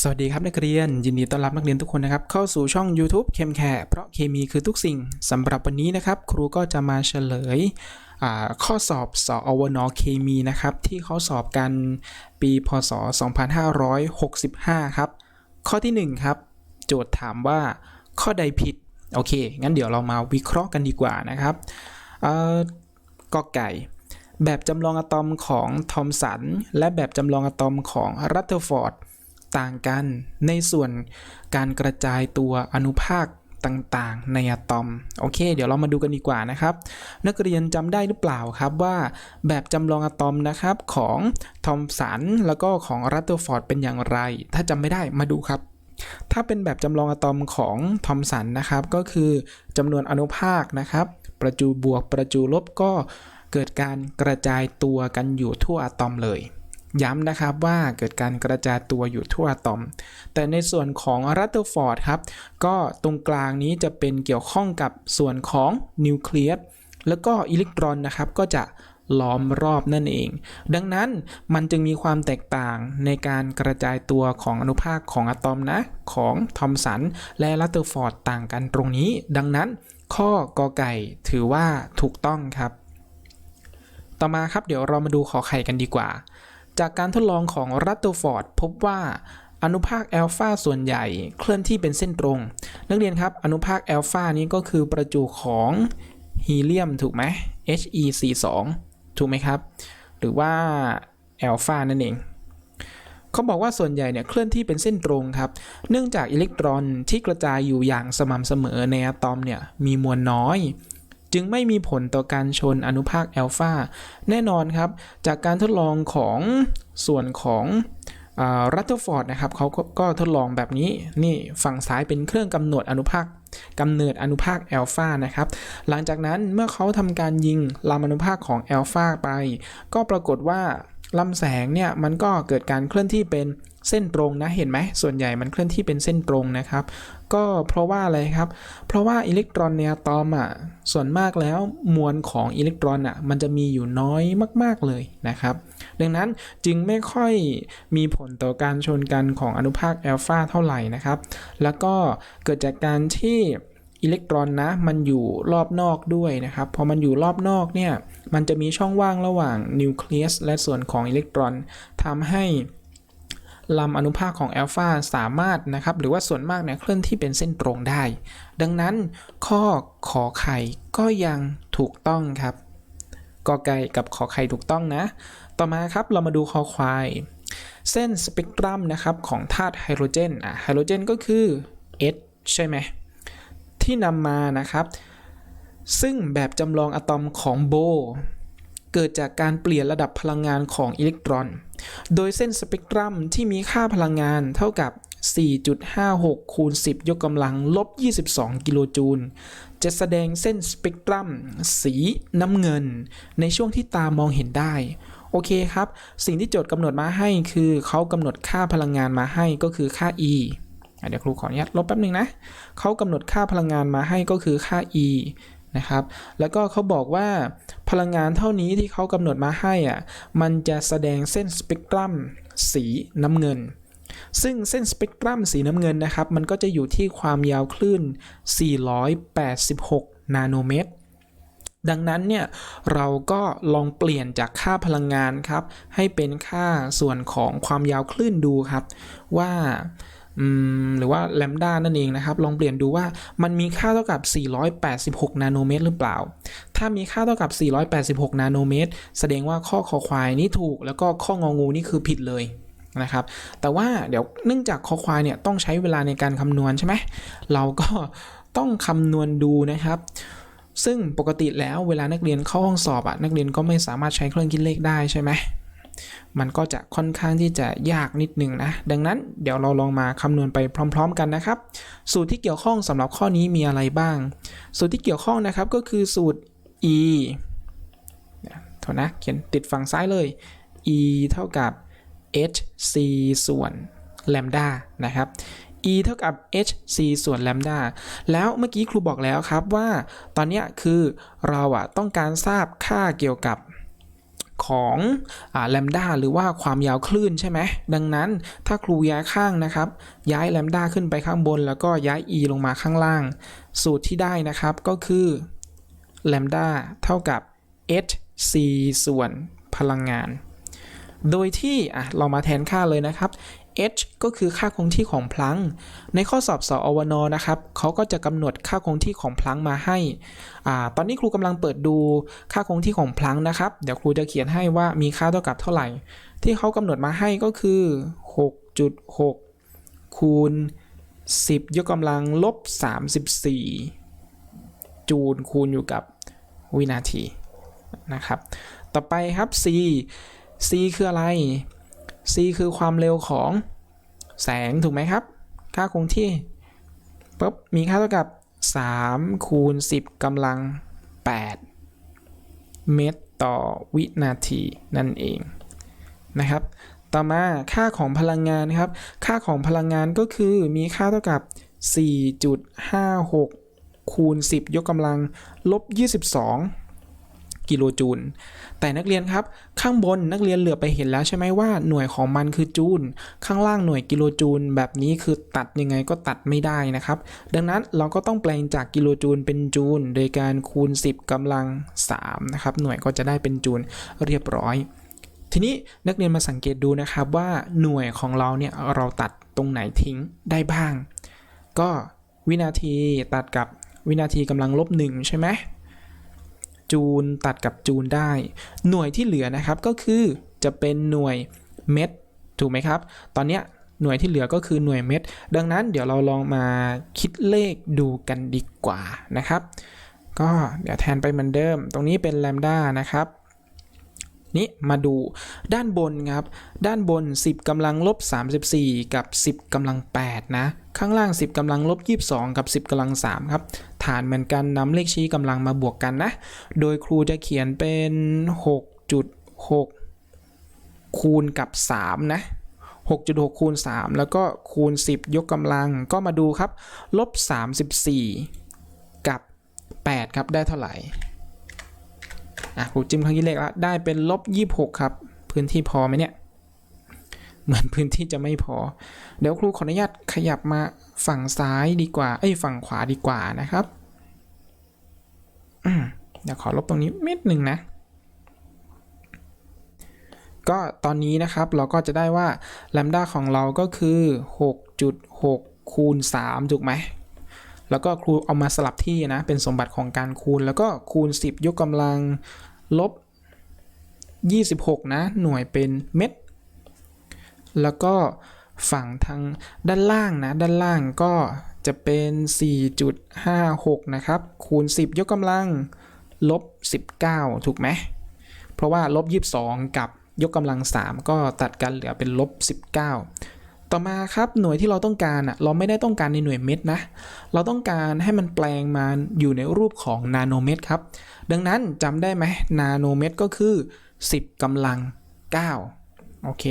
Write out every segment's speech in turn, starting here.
สวัสดีครับนักเรียน ยินดีต้อนรับนักเรียนทุกคนนะครับ เข้าสู่ช่อง YouTube เคมแคเพราะเคมีคือทุกสิ่งสำหรับวันนี้นะครับ ครูก็จะมาเฉลยข้อสอบสอวนเคมีนะครับ ที่เขาสอบกันปีพศ 2565 ครับ ข้อทีหนึ่1 ครับ โจทย์ถามว่าข้อใดผิด โอเค งั้นเดี๋ยวเรามาวิเคราะห์กันดีกว่านะครับกอไก่แบบจำลองอะตอมของทอมสันและแบบจำลองอะตอมของรัตเทอร์ฟอร์ด ต่างกันในส่วนการกระจายตัวอนุภาคต่างๆ ในอะตอม โอเค เดี๋ยวเรามาดูกันดีกว่านะครับ นักเรียนจำได้หรือเปล่าครับว่าแบบจำลองอะตอมนะครับของทอมสันแล้วก็ของรัตเตอร์ฟอร์ดเป็นอย่างไร ถ้าจำไม่ได้มาดูครับ ถ้าเป็นแบบจำลองอะตอมของทอมสันนะครับ ก็คือจำนวนอนุภาคนะครับ ประจุบวกประจุลบก็เกิดการกระจายตัวกันอยู่ทั่วอะตอมเลย ย้ำนะครับว่าเกิดการกระจายตัวอยู่ทั่วอะตอม แต่ในส่วนของรัตเตอร์ฟอร์ดครับ ก็ตรงกลางนี้จะเป็นเกี่ยวข้องกับส่วนของนิวเคลียสแล้วก็อิเล็กตรอนนะครับก็จะล้อมรอบนั่นเอง ดังนั้นมันจึงมีความแตกต่างในการกระจายตัวของอนุภาคของอะตอมนะ ของทอมสันและรัตเตอร์ฟอร์ดต่างกันตรงนี้ ดังนั้นข้อกอไก่ถือว่าถูกต้องครับ ต่อมาครับเดี๋ยวเรามาดูขอไข่กันดีกว่า จากการทดลองของรัตเตอร์ฟอร์ดพบว่าอนุภาคแอลฟาส่วนใหญ่เคลื่อนที่เป็นเส้นตรง นักเรียนครับอนุภาคแอลฟานี้ก็คือประจุของฮีเลียมถูกไหม He42 ถูกไหมครับ หรือว่าแอลฟานั่นเองเขาบอกว่าส่วนใหญ่เนี่ยเคลื่อนที่เป็นเส้นตรงครับ เนื่องจากอิเล็กตรอนที่กระจายอยู่อย่างสม่ำเสมอในอะตอมเนี่ยมีมวลน้อย จึงไม่มีผลต่อการชนอนุภาคแอลฟาแน่นอนครับ จากการทดลองของส่วนของรัตเตอร์ฟอร์ดนะครับเขาก็ทดลองแบบนี้นี่ฝั่งซ้ายเป็นเครื่องกำหนดอนุภาคกำเนิดอนุภาคแอลฟานะครับ หลังจากนั้นเมื่อเขาทำการยิงลำอนุภาคของแอลฟาไป ก็ปรากฏว่าลำแสงเนี่ยมันก็เกิดการเคลื่อนที่เป็น เส้นตรงนะเห็นไหมส่วนใหญ่มันเคลื่อนที่เป็นเส้นตรงนะครับ ก็เพราะว่าอะไรครับ เพราะว่าอิเล็กตรอนในอะตอมอะส่วนมากแล้วมวลของอิเล็กตรอนอะมันจะมีอยู่น้อยมาก ๆเลยนะครับ ดังนั้นจึงไม่ค่อยมีผลต่อการชนกันของอนุภาคแอลฟาเท่าไหร่นะครับ แล้วก็เกิดจากการที่อิเล็กตรอนนะมันอยู่รอบนอกด้วยนะครับพอมันอยู่รอบนอกเนี่ยมันจะมีช่องว่างระหว่างนิวเคลียสและส่วนของอิเล็กตรอนทำให้ ลำอนุภาคของแอลฟาสามารถนะครับหรือว่าส่วนมากเนี่ยเคลื่อนที่เป็นเส้นตรงได้ ดังนั้นข้อขอไข่ก็ยังถูกต้องครับกอไก่กับขอไข่ถูกต้องนะ ต่อมาครับเรามาดูคอควาย เส้นสเปกตรัมนะครับของธาตุไฮโดรเจนอะไฮโดรเจนก็คือ H ใช่ไหมที่นำมานะครับ ซึ่งแบบจำลองอะตอมของโบ เกิดจากการเปลี่ยนระดับพลังงานของอิเล็กตรอน โดยเส้นสเปกตรัมที่มีค่าพลังงานเท่ากับ 4.56 คูณ 10 ยกกำลังลบ 22 กิโลจูล จะแสดงเส้นสเปกตรัม สีน้ำเงิน ในช่วงที่ตามองเห็นได้ โอเคครับ สิ่งที่โจทย์กำหนดมาให้คือเขากำหนดค่าพลังงานมาให้ก็คือค่า E เดี๋ยวครูขออนุญาตลบแป๊บหนึ่งนะ เขากำหนดค่าพลังงานมาให้ก็คือค่า E นะครับ แล้วก็เขาบอกว่าพลังงานเท่านี้ที่เขากำหนดมาให้อะมันจะแสดงเส้นสเปกตรัมสีน้ำเงิน ซึ่งเส้นสเปกตรัมสีน้ำเงินนะครับ มันก็จะอยู่ที่ความยาวคลื่น 486 นาโนเมตรดังนั้นเนี่ยเราก็ลองเปลี่ยนจากค่าพลังงานครับ ให้เป็นค่าส่วนของความยาวคลื่นดูครับ ว่า หรือว่าแลมดานั่นเองนะครับ ลองเปลี่ยนดูว่ามันมีค่าเท่ากับ 486 นาโนเมตรหรือเปล่า ถ้ามีค่าเท่ากับ 486 นาโนเมตร แสดงว่าข้อคอควายนี่ถูก แล้วก็ข้ององูนี่คือผิดเลยนะครับ แต่ว่าเดี๋ยวเนื่องจากคอควายเนี่ยต้องใช้เวลาในการคำนวณใช่ไหม เราก็ต้องคำนวณดูนะครับซึ่งปกติแล้วเวลานักเรียนเข้าห้องสอบอะนักเรียนก็ไม่สามารถใช้เครื่องคิดเลขได้ใช่ไหม มันก็จะค่อนข้างที่จะยากนิดนึงนะ ดังนั้นเดี๋ยวเราลองมาคำนวณไปพร้อม ๆ กันนะครับ สูตรที่เกี่ยวข้องสำหรับข้อนี้มีอะไรบ้าง สูตรที่เกี่ยวข้องนะครับก็คือสูตร e โทษนะเขียนติดฝั่งซ้ายเลย e เท่ากับ h c ส่วนแลมดานะครับ e เท่ากับ h c ส่วนแลมดาแล้วเมื่อกี้ครูบอกแล้วครับว่า ตอนนี้คือเราอะต้องการทราบค่าเกี่ยวกับ ของแลมดาหรือว่าความยาวคลื่นใช่ไหมดังนั้นถ้าครูย้ายข้างนะครับ ย้ายแลมดาขึ้นไปข้างบน แล้วก็ย้าย e ลงมาข้างล่าง สูตรที่ได้นะครับก็คือแลมดาเท่ากับ h c ส่วนพลังงาน โดยที่อะเรามาแทนค่าเลยนะครับ h ก็คือค่าคงที่ของพลัง ในข้อสอบสอวนนะครับเขาก็จะกำหนดค่าคงที่ของพลังมาให้อ่าตอนนี้ครูกำลังเปิดดูค่าคงที่ของพลังนะครับ เดี๋ยวครูจะเขียนให้ว่ามีค่าเท่ากับเท่าไหร่ ที่เขากำหนดมาให้ก็คือ 6.6 คูณ 10 ยกกำลังลบ 34 จูลคูณอยู่กับวินาทีนะครับ ต่อไปครับ c c คืออะไร c คือความเร็วของแสงถูกไหมครับ ค่าคงที่ปุ๊บมีค่าเท่ากับ 3 คูณ 10กำลัง 8 เมตรต่อวินาทีนั่นเองนะครับ ต่อมาค่าของพลังงานครับ ค่าของพลังงานก็คือมีค่าเท่ากับ 4.56 คูณ 10 ยกกำลัง ลบ 22 กิโลจูล แต่นักเรียนครับ ข้างบนนักเรียนเหลือไปเห็นแล้วใช่ไหมว่าหน่วยของมันคือจูล ข้างล่างหน่วยกิโลจูล แบบนี้คือตัดยังไงก็ตัดไม่ได้นะครับ ดังนั้นเราก็ต้องแปลงจากกิโลจูลเป็นจูล โดยการคูณ 10กำลัง3นะครับ หน่วยก็จะได้เป็นจูลเรียบร้อย ทีนี้นักเรียนมาสังเกตดูนะครับว่าหน่วยของเราเนี่ยเราตัดตรงไหนทิ้งได้บ้าง ก็วินาทีตัดกับวินาทีกำลังลบหนึ่งใช่ไหม จูลตัดกับจูลได้ หน่วยที่เหลือนะครับก็คือจะเป็นหน่วยเม็ดถูกไหมครับ ตอนเนี้ยหน่วยที่เหลือก็คือหน่วยเม็ด ดังนั้นเดี๋ยวเราลองมาคิดเลขดูกันดีกว่านะครับ ก็เดี๋ยวแทนไปเหมือนเดิม ตรงนี้เป็นแลมด้านะครับนี่มาดูด้านบนครับ ด้านบน 10กำลังลบ 34 กับ 10กำลัง8นะ ข้างล่าง 10กำลังลบ 22 กับ 10กำลัง3ครับ ฐานเหมือนกันนำเลขชี้กำลังมาบวกกันนะ โดยครูจะเขียนเป็น 6.6 คูณกับ 3 นะ6.6คูณ3 แล้วก็คูณ 10 ยกกำลังก็มาดูครับ ลบ 34 กับ 8 ครับได้เท่าไหร่ อะครูจิ้มครื่องคิดเลขแล้วได้เป็นลบ 26 ครับ พื้นที่พอไหมเนี่ย มือนพื้นที่จะไม่พอ เดี๋ยวครูขออนุญาตขยับมาฝั่งซ้ายดีกว่า เอ้ยฝั่งขวาดีกว่านะครับอืมเดี๋ยวขอลบตรงนี้เม็ดหนึ่งนะ ก็ตอนนี้นะครับเราก็จะได้ว่าแลมด้าของเราก็คือ 6.6 คูณ 3 ถูกไหม แล้วก็ครูเอามาสลับที่นะ เป็นสมบัติของการคูณ แล้วก็คูณ 10 ยกกำลังลบ 26 นะ หน่วยเป็นเม็ด แล้วก็ฝั่งทางด้านล่างนะ ด้านล่างก็จะเป็น 4.56 นะครับ คูณ 10 ยกกำลัง ลบ 19 ถูกไหม เพราะว่าลบ 22 กับยกกำลัง 3 ก็ตัดกันเหลือเป็นลบ 19 ต่อมาครับหน่วยที่เราต้องการอะเราไม่ได้ต้องการในหน่วยเม็ดนะ เราต้องการให้มันแปลงมาอยู่ในรูปของนาโนเมตรครับ ดังนั้นจำได้ไหมนาโนเมตรก็คือ 10กำลัง 9 โอเค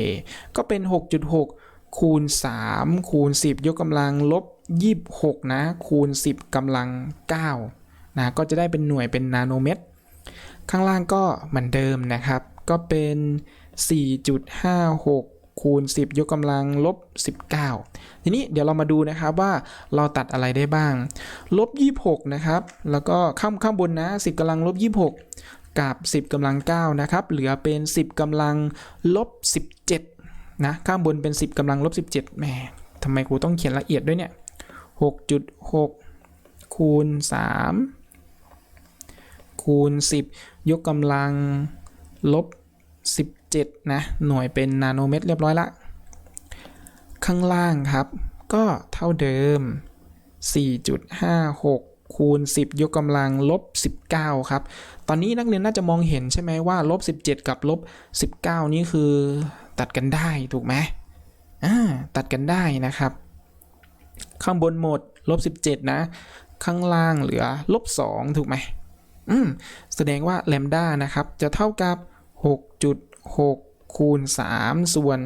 ก็เป็น 6.6 คูณ 3 คูณ 10 ยกกำลังลบ 26 นะ คูณ 10กำลัง9นะ ก็จะได้เป็นหน่วยเป็นนาโนเมตร ข้างล่างก็เหมือนเดิมนะครับ ก็เป็น 4.56คูณ 10 ยกกำลังลบ 19 ทีนี้เดี๋ยวเรามาดูนะครับว่าเราตัดอะไรได้บ้าง ลบ 26 นะครับ แล้วก็ข้างข้างบนนะ 10กำลังลบ 26 กับ 10กำลัง 9 นะครับ เหลือเป็น 10กำลังลบ 17 นะ ข้างบนเป็น 10กำลังลบ 17แหมทำไมครูต้องเขียนละเอียดด้วยเนี่ย 6.6 คูณ 3 คูณ 10 ยกกำลังลบ 17 นะ หน่วยเป็นนาโนเมตรเรียบร้อยละ ข้างล่างครับ ก็เท่าเดิม 4.56 คูณ 10 ยกกำลังลบ 19 ครับ ตอนนี้นักเรียนน่าจะมองเห็นใช่ไหมว่าลบ 17 กับลบ 19 นี่คือตัดกันได้ถูกไหมอ่าตัดกันได้นะครับ ข้างบนหมดลบ 17 นะ ข้างล่างเหลือลบ 2 ถูกไหมอืมแสดงว่าแลมด้านะครับ จะเท่ากับ 6.6 คูณ 3 ส่วน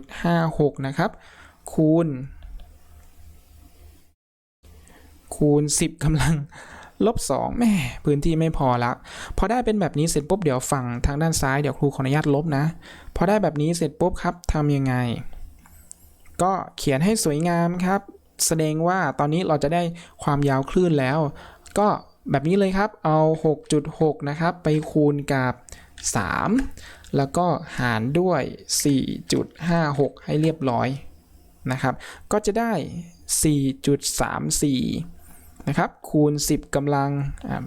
4.56 นะครับ คูณ คูณ 10กำลังลบ2แม่พื้นที่ไม่พอละ พอได้เป็นแบบนี้เสร็จปุ๊บเดี๋ยวฝั่งทางด้านซ้ายเดี๋ยวครูขออนุญาตลบนะ พอได้แบบนี้เสร็จปุ๊บครับทำยังไง ก็เขียนให้สวยงามครับ แสดงว่าตอนนี้เราจะได้ความยาวคลื่นแล้ว ก็แบบนี้เลยครับเอา 6.6 นะครับ ไปคูณกับ 3 แล้วก็หารด้วย 4.56 ให้เรียบร้อยนะครับ ก็จะได้ 4.34 นะครับคูณ 10กำลัง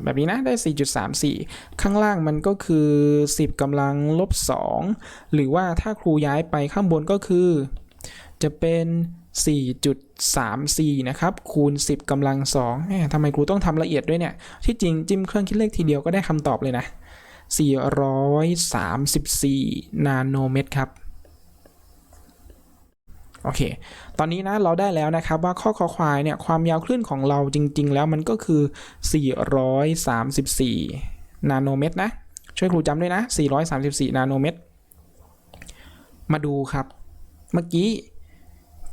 แบบนี้นะได้ 4.34 ข้างล่างมันก็คือ 10กำลังลบ 2 หรือว่าถ้าครูย้ายไปข้างบนก็คือ จะเป็น 4.34 นะครับ คูณ 10กำลัง2แหมทำไมครูต้องทำละเอียดด้วยเนี่ย ที่จริงจิ้มเครื่องคิดเลขทีเดียวก็ได้คำตอบเลยนะ 434 นาโนเมตรครับ โอเค ตอนนี้นะเราได้แล้วนะครับว่าข้อคอควายเนี่ยความยาวคลื่นของเราจริง ๆ แล้วมันก็คือ 434 นาโนเมตรนะ ช่วยครูจำด้วยนะ 434 นาโนเมตร มาดูครับ เมื่อกี้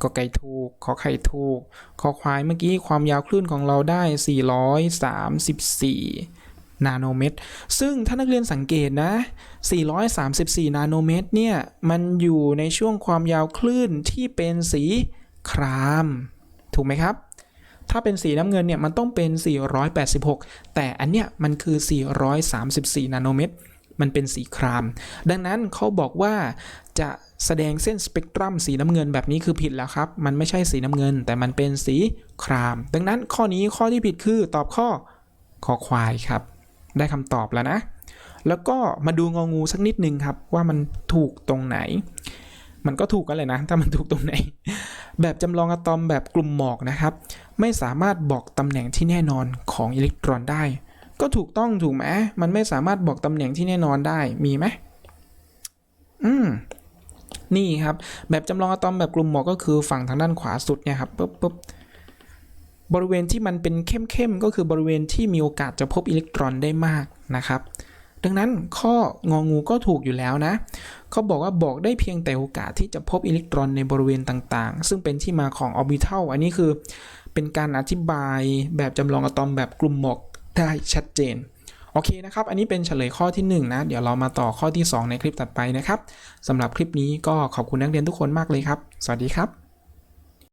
ก็ไก่ถูก ขอไข่ถูก ขอควายเมื่อกี้ความยาวคลื่นของเราได้ 434 นาโนเมตร ซึ่งถ้านักเรียนสังเกตนะ 434 นาโนเมตรเนี่ย มันอยู่ในช่วงความยาวคลื่นที่เป็นสีคราม ถูกไหมครับ ถ้าเป็นสีน้ำเงินเนี่ย มันต้องเป็น 486 แต่อันเนี้ยมันคือ 434 นาโนเมตร มันเป็นสีคราม ดังนั้นเขาบอกว่าจะแสดงเส้นสเปกตรัมสีน้ำเงินแบบนี้คือผิดแล้วครับ มันไม่ใช่สีน้ำเงิน แต่มันเป็นสีคราม ดังนั้นข้อนี้ข้อที่ผิดคือตอบข้อคอควายครับ ได้คำตอบแล้วนะ แล้วก็มาดูงองูสักนิดนึงครับ ว่ามันถูกตรงไหน มันก็ถูกกันเลยนะ ถ้ามันถูกตรงไหน แบบจำลองอะตอมแบบกลุ่มหมอกนะครับ ไม่สามารถบอกตำแหน่งที่แน่นอนของอิเล็กตรอนได้ ก็ถูกต้องถูกไหมมันไม่สามารถบอกตำแหน่งที่แน่นอนได้ มีไหมอืมนี่ครับ แบบจำลองอะตอมแบบกลุ่มหมอกก็คือฝั่งทางด้านขวาสุดเนี่ยครับปุ๊บปุ๊บ บริเวณที่มันเป็นเข้มๆก็คือบริเวณที่มีโอกาสจะพบอิเล็กตรอนได้มากนะครับ ดังนั้นข้ององูก็ถูกอยู่แล้วนะเขาบอกว่าบอกได้เพียงแต่โอกาสที่จะพบอิเล็กตรอนในบริเวณต่างๆ ซึ่งเป็นที่มาของออร์บิทัลอันนี้คือเป็นการอธิบายแบบจำลองอะตอมแบบกลุ่มหมอกได้ชัดเจนโอเคนะครับ อันนี้เป็นเฉลยข้อที่ 1 นะ เดี๋ยวเรามาต่อข้อที่ 2 ในคลิปถัดไปนะครับสำหรับคลิปนี้ก็ขอบคุณนักเรียนทุกคนมากเลยครับ สวัสดีครับ